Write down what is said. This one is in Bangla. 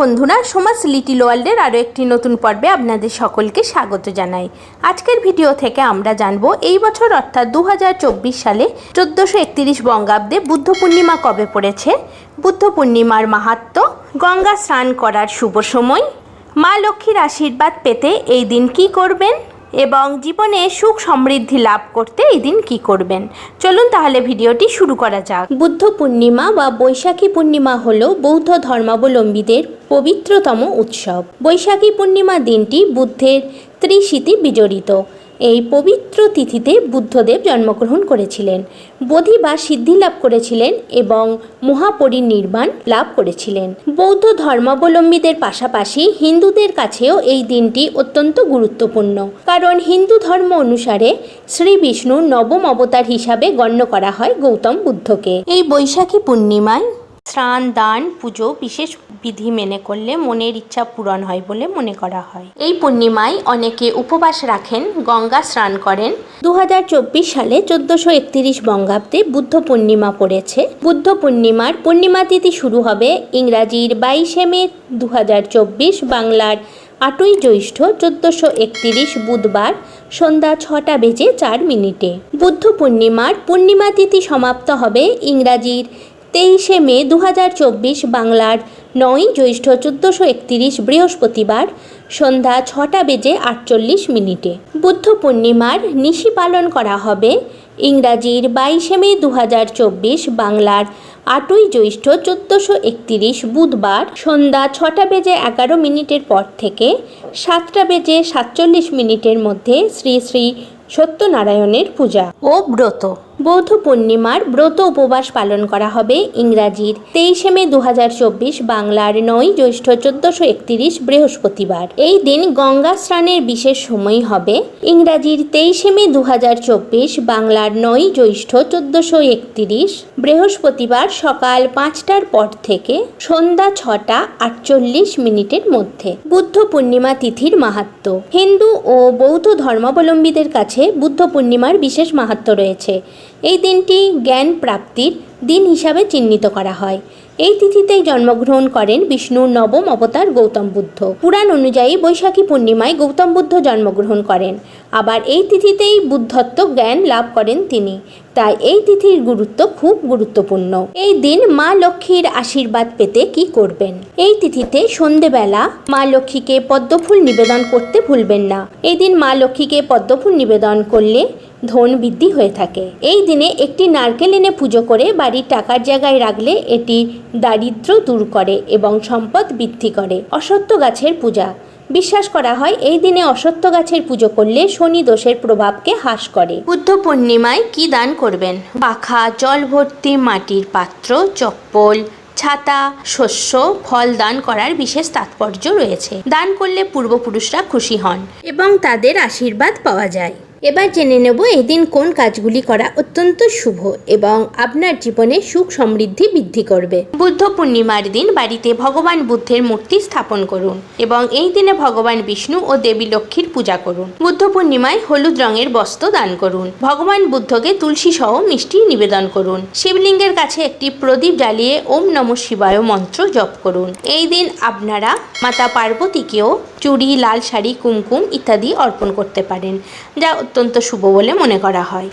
বন্ধুরা, সমাজ লিটিল ওয়ার্ল্ডের আরও একটি নতুন পর্বে আপনাদের সকলকে স্বাগত জানাই। আজকের ভিডিও থেকে আমরা জানব, এই বছর অর্থাৎ দু হাজার চব্বিশ সালে চোদ্দোশো একত্রিশ বঙ্গাব্দে বুদ্ধ পূর্ণিমা কবে পড়েছে? বুদ্ধ পূর্ণিমার মাহাত্ম, গঙ্গা স্নান করার শুভ সময়, মা লক্ষ্মীর আশীর্বাদ পেতে এই দিন কি করবেন? এবং জীবনে সুখ সমৃদ্ধি লাভ করতে এই দিন কী করবেন? চলুন তাহলে ভিডিওটি শুরু করা যাক। বুদ্ধ পূর্ণিমা বা বৈশাখী পূর্ণিমা হল বৌদ্ধ ধর্মাবলম্বীদের পবিত্রতম উৎসব। বৈশাখী পূর্ণিমা দিনটি বুদ্ধের ত্রিশীতি বিজড়িত। এই পবিত্র তিথিতে বুদ্ধদেব জন্মগ্রহণ করেছিলেন। বোধি বা সিদ্ধি লাভ করেছিলেন এবং মহাপরিনির্বাণ লাভ করেছিলেন। বৌদ্ধ ধর্মাবলম্বীদের পাশাপাশি হিন্দুদের কাছেও এই দিনটি অত্যন্ত গুরুত্বপূর্ণ। কারণ হিন্দু ধর্ম অনুসারে শ্রী বিষ্ণুর নবম অবতার হিসাবে গণ্য করা হয় গৌতম বুদ্ধকে। এই বৈশাখী পূর্ণিমায় স্নান দান পুজো বিশেষ বিধি মেনে করলে মনের ইচ্ছা পূরণ হয় বলে মনে করা হয়। এই পূর্ণিমায় অনেকে উপবাস রাখেন, গঙ্গা স্নান করেন। দুহাজার চব্বিশ সালে চোদ্দশো একত্রিশ বঙ্গাব্দে বুদ্ধ পূর্ণিমা পড়েছে। বুদ্ধ পূর্ণিমার পূর্ণিমা তিথি শুরু হবে ইংরাজির বাইশে মে দু হাজার চব্বিশ বাংলার আটই জ্যৈষ্ঠ চোদ্দশো একতিরিশ বুধবার সন্ধ্যা ছটা বেজে চার মিনিটে। বুদ্ধ পূর্ণিমার পূর্ণিমা তিথি সমাপ্ত হবে ইংরাজির তেইশে মে দু হাজার চব্বিশ বাংলার নয় জ্যৈষ্ঠ চোদ্দোশো একতিরিশ বৃহস্পতিবার সন্ধ্যা ছটা বেজে আটচল্লিশ মিনিটে। বুদ্ধ পূর্ণিমার নিশি পালন করা হবে ইংরাজির বাইশে মে দু হাজার চব্বিশ বাংলার আটই জ্যৈষ্ঠ চোদ্দোশো একতিরিশ বুধবার সন্ধ্যা ছটা বেজে এগারো মিনিটের পর থেকে সাতটা বেজে সাতচল্লিশ মিনিটের মধ্যে শ্রী শ্রী সত্যনারায়ণের পূজা। ও ব্রত। বৌদ্ধ পূর্ণিমার ব্রত উপবাস পালন করা হবে ইংরাজির তেইশে মে দু বাংলার নয় জ্যৈষ্ঠ চোদ্দশো একতিরিশ বৃহস্পতিবার। এই দিন গঙ্গা স্নানের বিশেষ সময় হবে। ইংরাজির তেইশে মে দু বাংলার নয় জ্যৈষ্ঠ চোদ্দশো একতিরিশ বৃহস্পতিবার সকাল পাঁচটার পর থেকে সন্ধ্যা ছটা আটচল্লিশ মিনিটের মধ্যে বুদ্ধ পূর্ণিমা তিথির মাহাত্ম্য হিন্দু ও বৌদ্ধ ধর্মাবলম্বীদের কাছে বুদ্ধ পূর্ণিমার বিশেষ মাহাত্ম্য রয়েছে। এই দিনটি জ্ঞান প্রাপ্তির দিন হিসাবে চিহ্নিত করা হয়। এই তিথিতেই জন্মগ্রহণ করেন বিষ্ণুর নবম অবতার গৌতম বুদ্ধ। পুরাণ অনুযায়ী বৈশাখী পূর্ণিমায় গৌতম বুদ্ধ জন্মগ্রহণ করেন। আবার এই তিথিতেই বুদ্ধত্ব জ্ঞান লাভ করেন তিনি। তাই এই তিথির গুরুত্ব খুব গুরুত্বপূর্ণ। এই দিন মা লক্ষ্মীর আশীর্বাদ পেতে কি করবেন? এই তিথিতে সন্ধেবেলা মা লক্ষ্মীকে পদ্মফুল নিবেদন করতে ভুলবেন না। এই দিন মা লক্ষ্মীকে পদ্মফুল নিবেদন করলে ধন বৃদ্ধি হয়ে থাকে। এই দিনে একটি নারকেল এনে পুজো করে, বাড়ির টাকার জায়গায় রাখলে এটি দারিদ্র দূর করে এবং সম্পদ বৃদ্ধি করে। অসত্য গাছের পূজা। বিশ্বাস করা হয়, এই দিনে অসত্য গাছের পুজো করলে শনি দোষের প্রভাবকে হ্রাস করে। বুদ্ধ পূর্ণিমায় কি দান করবেন? পাখা, জল ভর্তি, মাটির পাত্র, চপ্পল, ছাতা, শস্য, ফল দান করার বিশেষ তাৎপর্য রয়েছে। দান করলে পূর্বপুরুষরা খুশি হন এবং তাদের আশীর্বাদ পাওয়া যায়। এবার জেনে নেব এই দিন কোন কাজগুলি করা অত্যন্ত শুভ এবং আপনার জীবনে সুখ সমৃদ্ধি বৃদ্ধি করবে। বুদ্ধ পূর্ণিমার দিন বাড়িতে ভগবান বুদ্ধের মূর্তি স্থাপন করুন এবং এই দিনে ভগবান বিষ্ণু ও দেবী লক্ষ্মীর পূজা করুন। বুদ্ধ পূর্ণিমায় হলুদ রঙের বস্ত্র দান করুন। ভগবান বুদ্ধকে তুলসী সহ মিষ্টি নিবেদন করুন। শিবলিঙ্গের কাছে একটি প্রদীপ জ্বালিয়ে ওম নম শিবায় মন্ত্র জপ করুন। এই দিন আপনারা মাতা পার্বতীকেও চুড়ি, লাল শাড়ি, কুমকুম ইত্যাদি অর্পণ করতে পারেন, যা অত্যন্ত শুভ বলে মনে করা হয়।